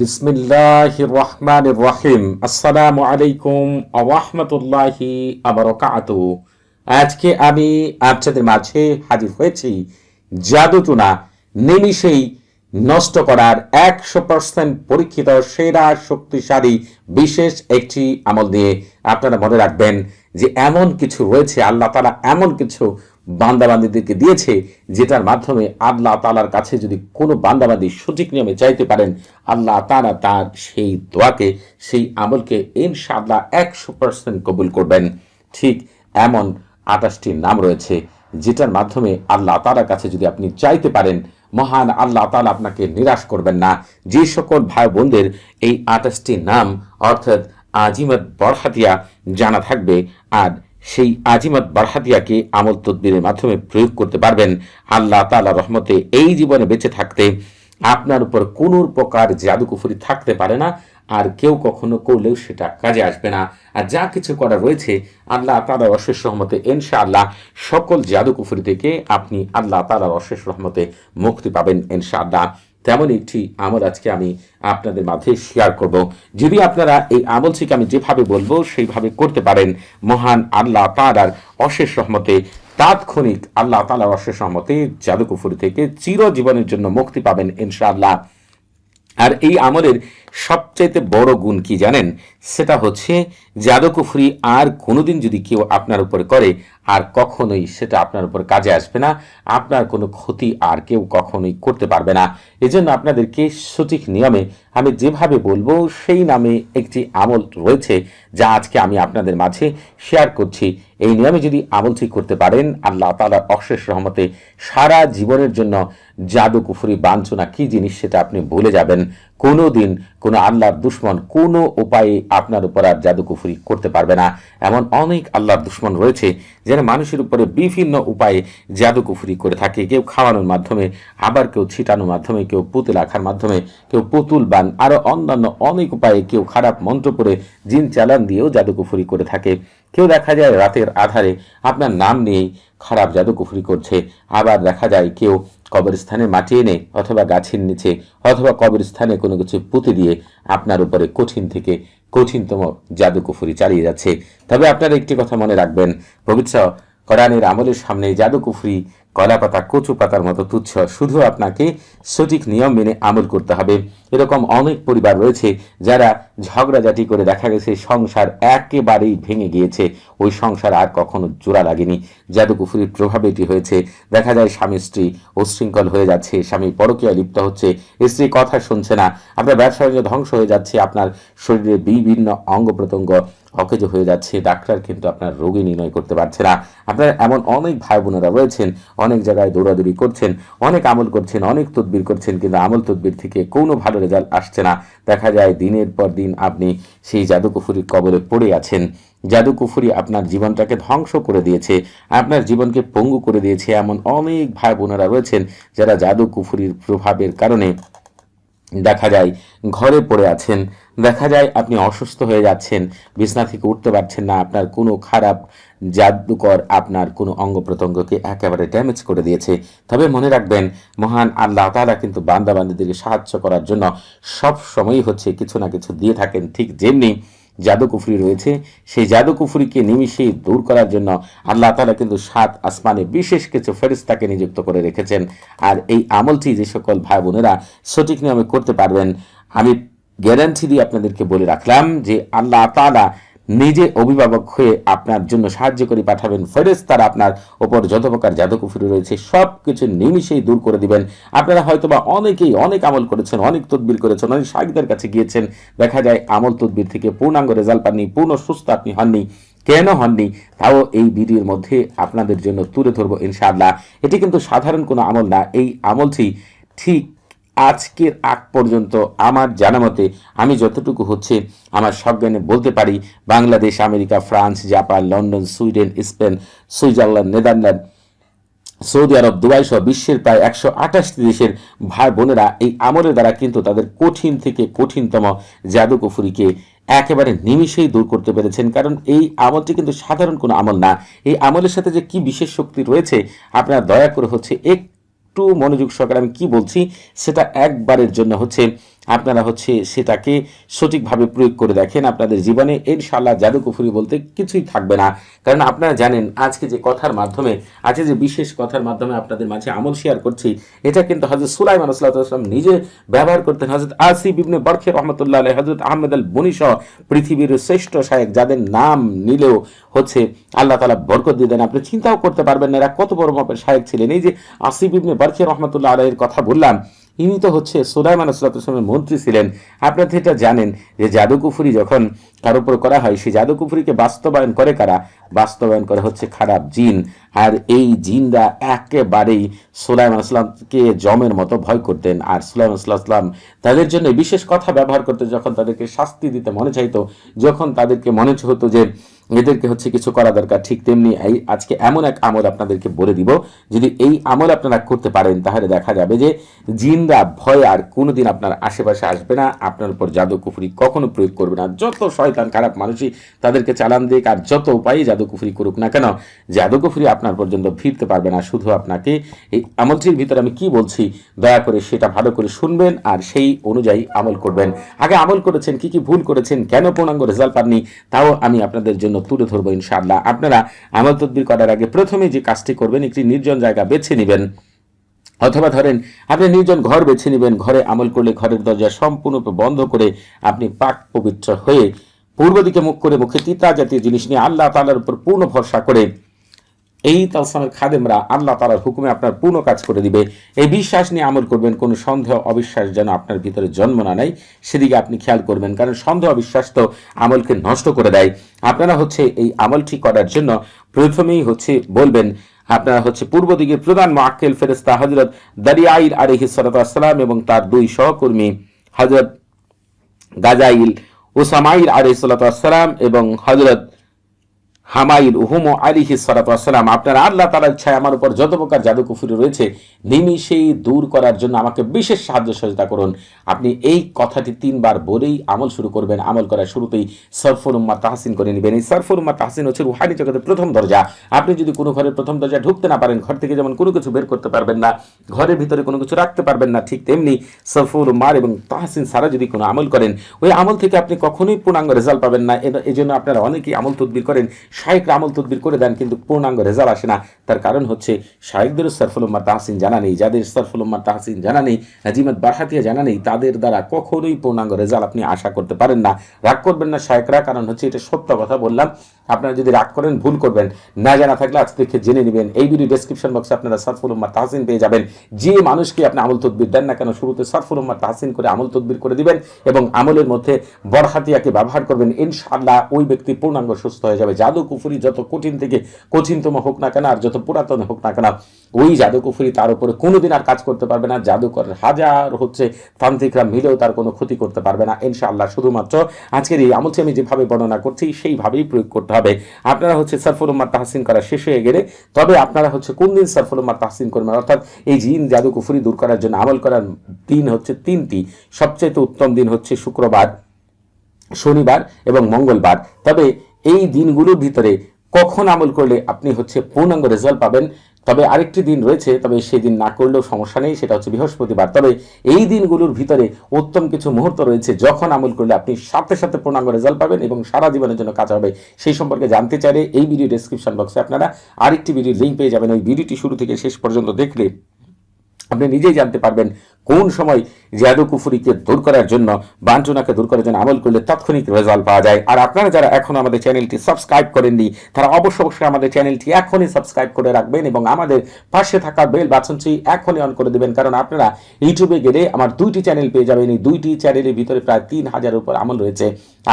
বিসমিল্লাহ রহমান রহিম আসসালামু আলাইকুম আরহামতুল্লাহি আবরকাত আজকে আমি আপনাদের মাঝে হাজির হয়েছি জাদুটুনা, নিমিষেই নষ্ট করার একশো পার্সেন্ট পরীক্ষিত সেরা শক্তিশালী বিশেষ একটি আমল নিয়ে আপনারা মনে রাখবেন যে এমন কিছু রয়েছে, আল্লাহ তালা এমন কিছু বান্দাবান্দিদেরকে দিয়েছে, যেটার মাধ্যমে আল্লাহ তালার কাছে যদি কোনো বান্দাবান্দি সঠিক নিয়মে চাইতে পারেন, আল্লাহ তালা তার সেই দোয়াকে, সেই আমলকে ইনশাআল্লাহ একশো পার্সেন্ট কবুল করবেন। ঠিক এমন আঠাশটি নাম রয়েছে, যেটার মাধ্যমে আল্লাহ তালার কাছে যদি আপনি চাইতে পারেন, মহান আল্লাহ তালা আপনাকে নিরাশ করবেন না। যে সকল ভাই বোনদের এই আঠাশটি নাম, অর্থাৎ আজিমত বরহাতিয়া, জানা থাকবে। আর সেই আজিমত বারহাতিয়াকে আমল তদ্বিরের মাধ্যমে প্রয়োগ করতে পারবেন। আল্লাহ তালা রহমতে এই জীবনে বেঁচে থাকতে আপনার উপর কোনো প্রকার জাদুকুফুরি থাকতে পারে না, আর কেউ কখনো করলেও সেটা কাজে আসবে না। আর যা কিছু করা রয়েছে, আল্লাহ তালার অশেষ রহমতে ইনশাআল্লাহ সকল জাদুকুফুরি থেকে আপনি আল্লাহ তালার অশেষ রহমতে মুক্তি পাবেন ইনশাআল্লাহ। তেমন একটি আমল আজকে আমি আপনাদের মাঝে শেয়ার করব। যদি আপনারা এই আমলটিকে আমি যেভাবে বলব, সেইভাবে করতে পারেন। মহান আল্লাহ তালার অশেষ সহমতে তাৎক্ষণিক আল্লাহ তালার অশেষ রহমতে জাদুকুফুরি থেকে চিরজীবনের জন্য মুক্তি পাবেন ইনশাআল্লাহ। আর এই আমলের সবচাইতে বড় গুণ কি জানেন? সেটা হচ্ছে জাদুকুফরি আর কোনোদিন যদি কেউ আপনার উপরে করে, আর কখনোই সেটা আপনার উপর কাজে আসবে না। আপনার কোনো ক্ষতি আর কেউ কখনোই করতে পারবে না। এজন্য আপনাদেরকে সঠিক নিয়মে আমি যেভাবে বলব, সেই নামে একটি আমল রয়েছে, যা আজকে আমি আপনাদের মাঝে শেয়ার করছি। এই নিয়মে যদি আমলটি করতে পারেন, আল্লাহ তালার অশেষ রহমতে সারা জীবনের জন্য জাদু কুফুরি বাঞ্ছনা কি জিনিস সেটা আপনি ভুলে যাবেন। কোনো দিন কোনো আল্লাহর দুশ্মন কোনো উপায়ে আপনার উপর আর জাদু কুফুরি করতে পারবে না। এমন অনেক আল্লাহর দুশ্মন রয়েছে যারা মানুষের উপরে বিভিন্ন উপায়ে জাদু কুফুরি করে থাকে। কেউ খাওয়ানোর মাধ্যমে, আবার কেউ ছিটানোর মাধ্যমে, কেউ পুতুল রাখার মাধ্যমে, কেউ পুতুল বান আরও অন্যান্য অনেক উপায়ে কেউ খারাপ মন্ত্র করে জিন চালান দিয়েও জাদু কুফুরি করে থাকে। কেউ দেখা যায় রাতের আধারে আপনার নাম নিয়েই খারাপ জাদু কুফরি করছে, আবার দেখা যায় কেউ কবরস্থানে মাটি এনে অথবা গাছের নিচে অথবা কবরস্থানে কোনো কিছু পুঁতে দিয়ে আপনার উপরে কঠিন থেকে কঠিনতম জাদুকুফুরি চালিয়ে যাচ্ছে। তবে আপনারা একটি কথা মনে রাখবেন, পবিত্র কোরআনের আমলের সামনে জাদু কুফরি কলা পাতা কচু পাতার মতো তুচ্ছ, শুধু আপনাকে সঠিক নিয়ম মেনে আমল করতে হবে। এরকম অনেক পরিবার রয়েছে যারা ঝগড়াঝাটি করে দেখা গেছে সংসার একেবারেই ভেঙে গিয়েছে। ওই সংসার আর কখনো জোড়া লাগেনি। জাদুকুফুরির প্রভাবে এটি হয়েছে। দেখা যায় স্বামী স্ত্রী উশৃঙ্খল হয়ে যাচ্ছে, স্বামী পরকীয়া লিপ্ত হচ্ছে, স্ত্রী কথা শুনছে না, আপনার ব্যবসা ধ্বংস হয়ে যাচ্ছে, আপনার শরীরে বিভিন্ন অঙ্গ প্রত্যঙ্গ অকেজ হয়ে যাচ্ছে, ডাক্তার কিন্তু আপনার রোগী নির্ণয় করতে পারছে না। আপনার এমন অনেক ভাই বোনেরা রয়েছেন, অনেক জায়গায় দৌড়াদৌড়ি করছেন, অনেক আমল করছেন, অনেক তদবির করছেন, কিন্তু আমল তদবির থেকে কোনো ভালো রেজাল্ট আসছে না। দেখা যায় দিনের পর দিন আপনি সেই জাদুকুফুরির কবলে পড়ে আছেন। জাদুকুফুরি আপনার জীবনটাকে ধ্বংস করে দিয়েছে, আপনার জীবনকে পঙ্গু করে দিয়েছে। এমন অনেক ভাই বোনেরা রয়েছেন যারা জাদুকুফুরির প্রভাবের কারণে দেখা যায় ঘরে পড়ে আছেন, দেখা যায় আপনি অসুস্থ হয়ে যাচ্ছেন, বিছনা থেকে উঠতে পারছেন না, আপনার কোনো খারাপ জাদুকর আপনার কোনো অঙ্গ প্রত্যঙ্গকে একেবারে ড্যামেজ করে দিয়েছে। তবে মনে রাখবেন, মহান আল্লাহ তালা কিন্তু বান্দাবান্দিদেরকে সাহায্য করার জন্য সব সময়ই হচ্ছে কিছু না কিছু দিয়ে থাকেন, ঠিক যেমনি জাদুকুফরি রয়েছে। সেই জাদুকুফরিকে নিমিশেই দূর করার জন্য আল্লাহ তালা কিন্তু সাত আসমানে বিশেষ কিছু ফেরিস্তাকে নিযুক্ত করে রেখেছেন। আর এই আমলটি যে সকল ভাই বোনেরা সঠিক নিয়মে করতে পারবেন, আমি গ্যারান্টি দিয়ে আপনাদেরকে বলে রাখলাম যে আল্লাহ তালা নিজে অভিভাবক হয়ে আপনার জন্য সাহায্য করে পাঠাবেন। ফেরেস তারা আপনার ওপর যত প্রকার জাদুকুফুরি রয়েছে সব কিছু নিমিশেই দূর করে দিবেন। আপনারা হয়তোবা অনেকেই অনেক আমল করেছেন, অনেক তদবির করেছেন, অনেক শাহিদের কাছে গিয়েছেন। দেখা যায় আমল তদবির থেকে পূর্ণাঙ্গ রেজাল্ট পাননি, পূর্ণ সুস্থ আপনি হননি। কেন হননি? তাও এই ভিডিওর মধ্যে আপনাদের জন্য তুলে ধরবো ইনশাআল্লাহ। এটি কিন্তু সাধারণ কোনো আমল না। এই আমলটি ঠিক আজকের আগ পর্যন্ত আমার জানা মতে আমি যতটুকু হচ্ছে আমার সজ্ঞানে বলতে পারি, Bangladesh, America, France, Japan, London, Sweden, Spain, Switzerland, Netherland, Saudi Arab, Dubai সহ বিশ্বের প্রায় একশো আঠাশটি দেশের ভাই বোনেরা এই আমলের দ্বারা কিন্তু তাদের কঠিন থেকে কঠিনতম জাদু জাদুকুফুরিকে একেবারে নিমিষেই দূর করতে পেরেছেন। কারণ এই আমলটি কিন্তু সাধারণ কোনো আমল না। এই আমলের সাথে যে কি বিশেষ শক্তি রয়েছে, আপনারা দয়া করে হচ্ছে এক একটু মনোযোগ সহকারে আমি কি বলছি সেটা একবারের জন্য হচ্ছে আপনারা হচ্ছে সেটাকে সঠিকভাবে প্রয়োগ করে দেখেন। আপনাদের জীবনে ইনশাআল্লাহ জাদুকুফুরি বলতে কিছুই থাকবে না। কারণ আপনারা জানেন, আজকে যে কথার মাধ্যমে, আজকে যে বিশেষ কথার মাধ্যমে আপনাদের মাঝে আমল শেয়ার করছি, এটা কিন্তু হজরত সুলাইমান আসলাম নিজে ব্যবহার করতেন। হজরত আসিফ ইবনে বরখে রহমতুল্লাহ আলাই হজরত আহমেদ আল বনিসহ পৃথিবীর শ্রেষ্ঠ শায়েক, যাদের নাম নিলেও হচ্ছে আল্লাহ তালা বরকত দিয়ে দেন। আপনি চিন্তাও করতে পারবেন না এরা কত বড় মাপের শায়েক ছিলেন। এই যে আসিফ ইবনে বরখে রহমতুল্লাহ আলাইয়ের কথা বললাম ইনি তো হচ্ছে সোলাইমান আসলামের মন্ত্রী ছিলেন। আপনারা এটা জানেন যে জাদুকুফুরি যখন কারোর উপর করা হয় সেই জাদুকুফুরিকে বাস্তবায়ন করে কারা? বাস্তবায়ন করে হচ্ছে খারাপ জিন। আর এই জিনরা একেবারেই সুলাইমান আসলামকে জমের মতো ভয় করতেন। আর সুলাইমান আসলাম তাদের জন্য বিশেষ কথা ব্যবহার করতে যখন তাদেরকে শাস্তি দিতে মনে চাইতো। যখন তাদেরকে মনে হতো যে এদেরকে হচ্ছে কিছু করা দরকার, ঠিক তেমনি এই আজকে এমন এক আমল আপনাদেরকে বলে দিব। যদি এই আমল আপনারা করতে পারেন, তাহলে দেখা যাবে যে জিনরা ভয় আর কোনোদিন আপনার আশেপাশে আসবে না। আপনার উপর জাদু কুফুরি কখনো প্রয়োগ করবে না। যত শয়তান খারাপ মানুষই তাদেরকে চালান দিক, আর যত উপায়ে জাদু কুফুরি করুক না কেন জাদু কুফুরি আপনার পর্যন্ত ফিরতে পারবে না। শুধু আপনাকে এই আমলটির ভিতরে আমি কি বলছি, দয়া করে সেটা ভালো করে শুনবেন আর সেই অনুযায়ী আমল করবেন। আগে আমল করেছেন, কি কি ভুল করেছেন, কেন পূর্ণাঙ্গ রেজাল্ট পাননি, তাও আমি আপনাদের জন্য তুলে ধরবো ইনশাআল্লাহ। আপনারা আমল তদবির করার আগে প্রথমে যে কাজটি করবেন, একটি নির্জন জায়গা বেছে নেবেন। অথবা ধরেন, আপনি নির্জন ঘর বেছে নেবেন, ঘরে আমল করলে ঘরের দরজা সম্পূর্ণরূপে বন্ধ করে আপনি পাক পবিত্র হয়ে পূর্ব দিকে মুখ করে মুখে তিতা জাতীয় জিনিস নিয়ে আল্লাহ তালার উপর পূর্ণ ভরসা করে এই তালসামের খাদেমরা আল্লাহ তালার হুকুমে আপনার পূর্ণ কাজ করে দিবে। এই বিশ্বাস নিয়ে আমল করবেন, কোনো সন্দেহ, অবিশ্বাস যেন আপনার ভিতরে জন্ম না নেয়, সেদিকে আপনি খেয়াল করবেন, কারণ সন্দেহ, অবিশ্বাস তো আমলকে নষ্ট করে দেয়। আপনারা হচ্ছে এই আমলটি করার জন্য প্রথমেই হচ্ছে বলবেন, আপনারা হচ্ছে পূর্ব দিকে প্রধান মাক্কেল ফেরেস্তা হজরত দারিয়াইল আলহি সালাম এবং তার দুই সহকর্মী হজরত গাজাইল ওসামাইল আলহি সালাম এবং হজরত হামাইল উহুম আলিহি সালাতাম আপনার আল্লাহ তালার ইচ্ছায় আমার উপর যত প্রকার জাদু কুফুরি রয়েছে, নিমিষেই দূর করার জন্য আমাকে বিশেষ সাহায্য সহযোগিতা করুন। আপনি এই কথাটি তিনবার বলেই আমল শুরু করবেন। আমল করার শুরুতেই সরফর উম্মা তাহসিন করে নেবেন। এই সরফর উম্মা তাহসিন হচ্ছে রুহানি জগতের প্রথম দরজা। আপনি যদি কোনো ঘরের প্রথম দরজা ঢুকতে না পারেন, ঘর থেকে যেমন কোনো কিছু বের করতে পারবেন না, ঘরের ভিতরে কোনো কিছু রাখতে পারবেন না, ঠিক তেমনি সরফর উম্মার এবং তাহসিন সারা যদি কোনো আমল করেন, ওই আমল থেকে আপনি কখনোই পূর্ণাঙ্গ রেজাল্ট পাবেন না। এই জন্য আপনারা অনেকেই আমল তদবির করেন। শাহেকরা আমল তদবির করে দেন, কিন্তু পূর্ণাঙ্গ রেজাল্ট আসে না। তার কারণ হচ্ছে শাহেকদেরও সরফুল উম্মার তাহসিন জানা নেই, যাদের সরফুল তাহসিন জানা নেই, নাজিমত বারহাতিয়া জানা নেই, তাদের দ্বারা কখনোই পূর্ণাঙ্গ রেজাল্ট আপনি আশা করতে পারেন না। রাগ করবেন না শাহেকরা কারণ হচ্ছে এটা সত্য কথা বললাম। আপনারা যদি রাগ করেন, ভুল করবেন, না জানা থাকলে আজ থেকে জেনে নেবেন। এই ভিডিও ডেসক্রিপশন বক্সে আপনারা সরফুল উম্মার তাহসিন পেয়ে যাবেন। যে মানুষকে আপনি আমল তদবির দেন না কেন, শুরুতে সরফুল উম্মার তাহসিন করে আমল তদবির করে দিবেন এবং আমলের মধ্যে বরহাতিয়াকে ব্যবহার করবেন, ইনশাআল্লাহ ওই ব্যক্তি পূর্ণাঙ্গ সুস্থ হয়ে যাবে। জাদু কুফুরি যত কঠিন থেকে কঠিনতম হোক না কেন আর যত পুরাতন হোক না কেন, ওই জাদু কুফুরি তার উপরে কোনোদিন আর কাজ করতে পারবে না। জাদুকরের হাজার হচ্ছে তান্ত্রিকরা মিলেও তার কোনো ক্ষতি করতে পারবে না, ইনশাআল্লাহ। শুধুমাত্র আজকের এই আমলটি আমি যেভাবে বর্ণনা করছি, সেইভাবেই প্রয়োগ করতে হবে আপনারা হচ্ছে সরফুল উম্মার তাহসিন করা শেষ হয়ে গেলে তবে আপনারা হচ্ছে কোন দিন সরফুল উম্মার তাহসিন করবেন? অর্থাৎ এই জিন জাদু কুফুরি দূর করার জন্য আমল করার দিন হচ্ছে তিনটি। সবচেয়ে উত্তম দিন হচ্ছে শুক্রবার, শনিবার এবং মঙ্গলবার। তবে এই দিনগুলোর ভিতরে কখন আমল করলে আপনি হচ্ছে পূর্ণাঙ্গ রেজাল্ট পাবেন? তবে আরেকটি দিন রয়েছে, তবে সেই দিন না করলেও সমস্যা নেই, সেটা হচ্ছে বৃহস্পতিবার। তবে এই দিনগুলোর ভিতরে উত্তম কিছু মুহূর্ত রয়েছে, যখন আমল করলে আপনি সাথে সাথে পূর্ণাঙ্গ রেজাল্ট পাবেন এবং সারা জীবনের জন্য কাজ হবে। সেই সম্পর্কে জানতে চাইলে এই ভিডিও ডেসক্রিপশন বক্সে আপনারা আরেকটি ভিডিও লিঙ্ক পেয়ে যাবেন। ওই ভিডিওটি শুরু থেকে শেষ পর্যন্ত দেখলে আপনি নিজেই জানতে পারবেন কোন সময় জাদু কুফুরিকে দূর করার জন্য বাঞ্চনাকে দূর করার জন্য আমল করলে তাৎক্ষণিক রেজাল্ট পাওয়া যায়। আর আপনারা যারা এখন আমাদের চ্যানেলটি সাবস্ক্রাইব করেননি, তারা অবশ্য অবশ্যই আমাদের চ্যানেলটি এখনই সাবস্ক্রাইব করে রাখবেন এবং আমাদের পাশে থাকা বেল বাটনটি এখনই অন করে দেবেন। কারণ আপনারা ইউটিউবে গেলে আমার দুইটি চ্যানেল পেয়ে যাবেন। এই দুইটি চ্যানেলের ভিতরে প্রায় তিন হাজারের উপর আমল রয়েছে।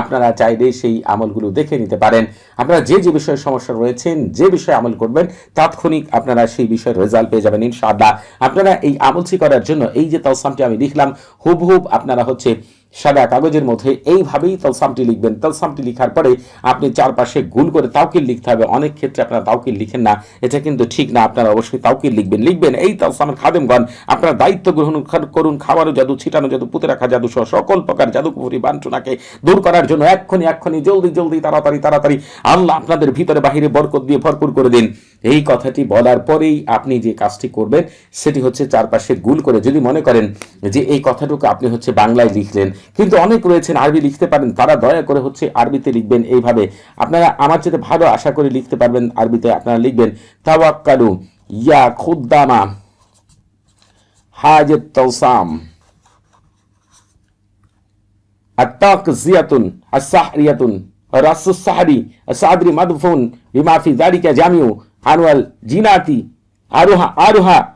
আপনারা চাইলে সেই আমলগুলো দেখে নিতে পারেন। আপনারা যে যে বিষয়ে সমস্যা রয়েছেন, যে বিষয়ে আমল করবেন, তাৎক্ষণিক আপনারা সেই বিষয়ে রেজাল্ট পেয়ে যাবেন ইনশাআল্লাহ। আপনারা এই আমলসি করার জন্য এই যে তালসামটি আমি লিখলাম হুবহুব আপনারা হচ্ছে সাদা কাগজের মধ্যে এইভাবেই তলসামটি লিখবেন। তলসামটি লিখার পরে আপনি চারপাশে গুল করে তাওকিল লিখতে হবে। অনেক ক্ষেত্রে আপনারা তাওকিল লিখেন না। এটা কিন্তু ঠিক না, আপনারা অবশ্যই তাওকিল লিখবেন। লিখবেন, এই তলসামের খাদেমগণ, আপনারা দায়িত্ব গ্রহণ করুন। খাবারও জাদু, ছিটানো জাদু, পুঁতে রাখা জাদু সহ সকল প্রকার জাদুকুফুরি বাঞ্ছনাকে দূর করার জন্য এক্ষুনি এক্ষুনি, জলদি জলদি, তাড়াতাড়ি তাড়াতাড়ি আল্লাহ আপনাদের ভিতরে বাহিরে বরকত দিয়ে ভরপুর করে দিন। এই কথাটি বলার পরেই আপনি যে কাজটি করবেন, সেটি হচ্ছে চারপাশে গুল করে যদি মনে করেন যে এই কথাটুকু আপনি হচ্ছে বাংলায় লিখলেন কিন্তু অনেক রয়েছেন আরবি লিখতে পারেন তারা দয়া করে হচ্ছে আরবিতে লিখবেন এইভাবে আপনারা আমার চেয়ে ভালো আশা করে লিখতে পারবেন আরবিতে আপনারা লিখবেন তাওয়াক্কালু ইয়া খুদ্দামা হাজত তৌসাম التاقزية السحرية رأس السحري الصدر مدفون بما في ذلك جامع عنوى الجينات أروها أروها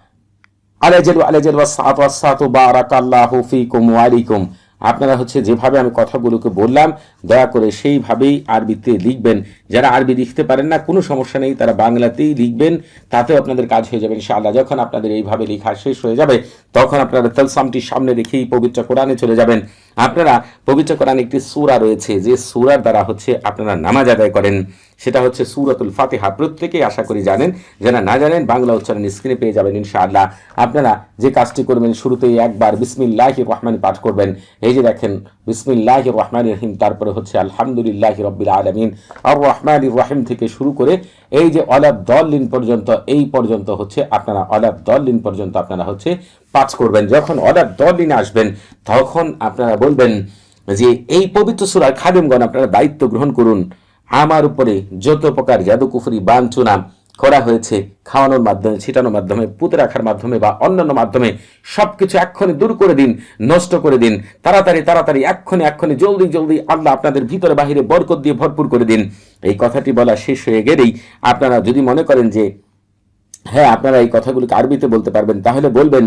على جل على جل والصعط والصعط بارك الله فيكم وعليكم আপনারা হচ্ছে যেভাবে আমি কথাগুলোকে বললাম, দয়া করে সেইভাবেই আরবিতে লিখবেন। যারা আরবি লিখতে পারেন না, কোনো সমস্যা নেই, তারা বাংলাতেই লিখবেন, তাতেও আপনাদের কাজ হয়ে যাবে ইনশাআল্লাহ। যখন আপনাদের এইভাবে লেখা শেষ হয়ে যাবে, তখন আপনারা তলসামটি সামনে রেখেই পবিত্র কোরআনে চলে যাবেন। আপনারা পবিত্র কোরআনে একটি সূরা রয়েছে, যে সূরার দ্বারা হচ্ছে আপনারা নামাজ আদায় করেন। সেটা হচ্ছে সুরাতুল ফাতেহা। প্রত্যেকেই আশা করি জানেন, যারা না জানেন, বাংলা উচ্চারণ স্ক্রিনে পেয়ে যাবেন ইনশাআল্লাহ। আপনারা যে কাজটি করবেন, শুরুতেই একবার বিসমিল্লাহ রহমান পাঠ করবেন। এই যে দেখেন, বিসমিল্লাহ রহমান রহিম, তারপরে হচ্ছে আলহামদুলিল্লাহ রব্বিল আলমিন। আর রহমান রহিম থেকে শুরু করে এই যে অলাব দলিন পর্যন্ত, এই পর্যন্ত হচ্ছে আপনারা অলাব দলিন পর্যন্ত আপনারা হচ্ছে পাঠ করবেন। যখন অলাব দলিনে আসবেন, তখন আপনারা বলবেন যে এই পবিত্র সুরার খাদেমগণ আপনারা দায়িত্ব গ্রহণ করুন। আমার উপরে যত প্রকার জাদুকুফুরি বাঞ্ছনা করা হয়েছে, খাওয়ানোর মাধ্যমে, ছিটানোর মাধ্যমে, পুঁতে রাখার মাধ্যমে বা অন্যান্য মাধ্যমে, সবকিছু এক্ষণে দূর করে দিন, নষ্ট করে দিন। তাড়াতাড়ি তাড়াতাড়ি এক্ষণে এক্ষণে জলদি জলদি আল্লাহ আপনাদের ভিতরে বাহিরে বরকত দিয়ে ভরপুর করে দিন। এই কথাটি বলা শেষ হয়ে গেলেই আপনারা যদি মনে করেন যে হ্যাঁ আপনারা এই কথাগুলোকে আরবিতে বলতে পারবেন, তাহলে বলবেন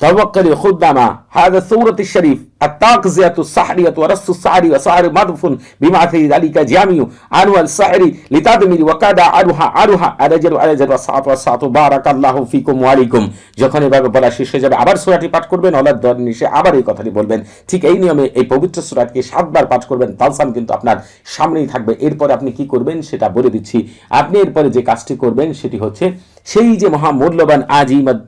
توكل خدما هذا سورة الشريف التاقزية السحرية ورس السحر وسحر مضف بما في ذلك جامع عنوى السحر لتدمر وكاد عروها عروها أرجل أرجل والساعة والساعة بارك الله فيكم وعليكم যখন এভাবে বলা শেষ হয়ে যাবে আবার সূরাটি পাঠ করবেন অলাদ দর নিশে আবার এই কথাটি বলবেন ঠিক এই নিয়মে এই পবিত্র সূরাটিকে সাতবার পাঠ করবেন তালসাম কিন্তু আপনার সামনেই থাকবে এরপর আপনি কি করবেন সেটা বলে দিচ্ছি আপনি এরপরে যে কাজটি করবেন সেটি হচ্ছে সেই যে মহা মূল্যবান আজিমদ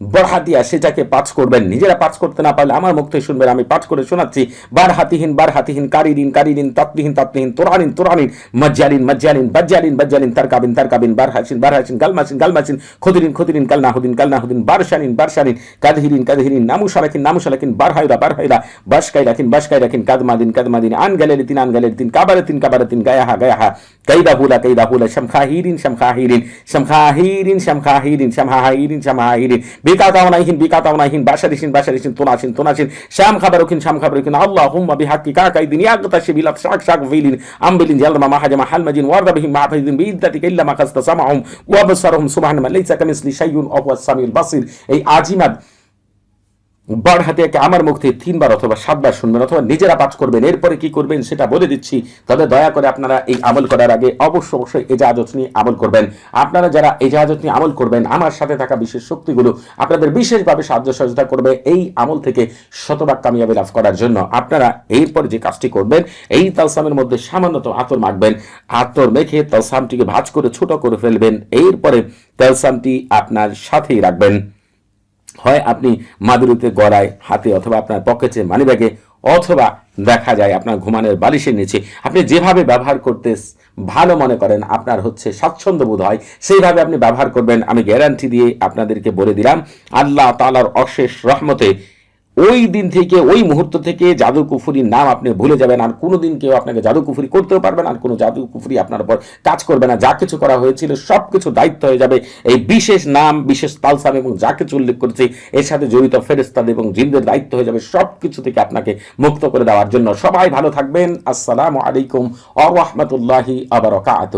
বরহাতিয়া, সেটাকে পাঠ করবেন। নিজেরা পাঠ করতে না পারলে আমার মুখ থেকে শুনবেন, আমি পাঠ করে শোনাচ্ছি। বার হাতিহীন বার হাতিহীন কারিরিন কারিরিন তাত্তিহীন তাত্তিহীন তোরানিন তোরানিন মজ্জালিন মজ্জালিন বাজ্জালিন বাজ্জালিন তারকাবিন তারকাবিন বার হাসিন বার হাসিন গালমাসিন গালমাসিন, খুদিরিন খুদিরিন কালনাহুদিন কালনাহুদিন বারশানিন বারশানিন, কাদহিরিন কাদহিরিন নামুশালাকিন নামুশালাকিন বার হায়রা বার হায়রা বাসকাই রাখিন বাসকাই রাখিন কাদমাদিন কাদমাদিন আন গেলের তিন আন গেলের তিন কাবারে তিন কাবারে তিন গায়াহা গায়াহা কাইদা হুলা কাইদা হুলা শামখাহিরিন শামখাহিরিন শামখাহিরিন শামখাহিরিন শামহাহিরিন শামহাহিরিন বিকাতাওনাইহিন বিকাতাওনাইহিন বাশারিসিন বাশারিসিন তোনাসিন তোনাসিন শাম খাবারুকিন শাম খাবারুকিন আল্লাহুম্মা বিহাক্কি কাকাইদিন ইয়াগতাশি বিলাত শাক শাক ভিলিন আমবিলিন জালমা মাহাজামা হালমাজিন ওয়ারদা বিহিম মাহাফিদিন বিইদ্দাতিকা ইল্লা মা সামাহুম ওয়া সুবহানাল্লাহ লাইসা কামিসলি শাইউন ওয়া হুয়াস সামিউল বাসির। এই আজিমাত বার হাতে একে আমার মুখ থেকে তিনবার অথবা সাতবার শুনবেন অথবা নিজেরা পাঠ করবেন, এরপরে কি করবেন সেটা বলে দিচ্ছি। তবে দয়া করে আপনারা এই আমল করার আগে অবশ্য অবশ্যই এজাজত নিয়ে আমল করবেন। আপনারা যারা এজাজত নিয়ে আমল করবেন, আমার সাথে থাকা বিশেষ শক্তিগুলো আপনাদের বিশেষভাবে সাহায্য সহযোগিতা করবে এই আমল থেকে শতভাগ কামিয়াবি লাভ করার জন্য। আপনারা এরপর যে কাজটি করবেন, এই তালসামের মধ্যে সামান্যত আতর মাখবেন। আতর মেখে তালসামটিকে ভাজ করে ছোট করে ফেলবেন। এরপরে তালসামটি আপনার সাথেই রাখবেন। হয় আপনি মাদুরিতে গড়ায় হাতে অথবা আপনার পকেটে মানিব্যাগে অথবা দেখা যায় আপনার ঘুমানের বালিশের নিচে। আপনি যেভাবে ব্যবহার করতে ভালো মনে করেন, আপনার হচ্ছে স্বাচ্ছন্দ্য বোধ হয়। সেইভাবে আপনি ব্যবহার করবেন। আমি গ্যারান্টি দিয়ে আপনাদেরকে বলে দিলাম, আল্লাহ তালার অশেষ রহমতে ওই দিন থেকে, ওই মুহূর্ত থেকে জাদু কুফুরির নাম আপনি ভুলে যাবেন। আর কোনো দিন কেউ আপনাকে জাদু কুফুরি করতেও পারবেন আর কোনো জাদু কুফুরি আপনার উপর কাজ করবে না। যা কিছু করা হয়েছিল সব কিছু দায়িত্ব হয়ে যাবে। এই বিশেষ নাম, বিশেষ তালসাম এবং যা কিছু উল্লেখ করেছি, এর সাথে জড়িত ফেরেস্তাদ এবং জিনদের দায়িত্ব হয়ে যাবে সব কিছু থেকে আপনাকে মুক্ত করে দেওয়ার জন্য। সবাই ভালো থাকবেন। আসসালামু আলাইকুম আ রহমতুল্লাহি আবরকাত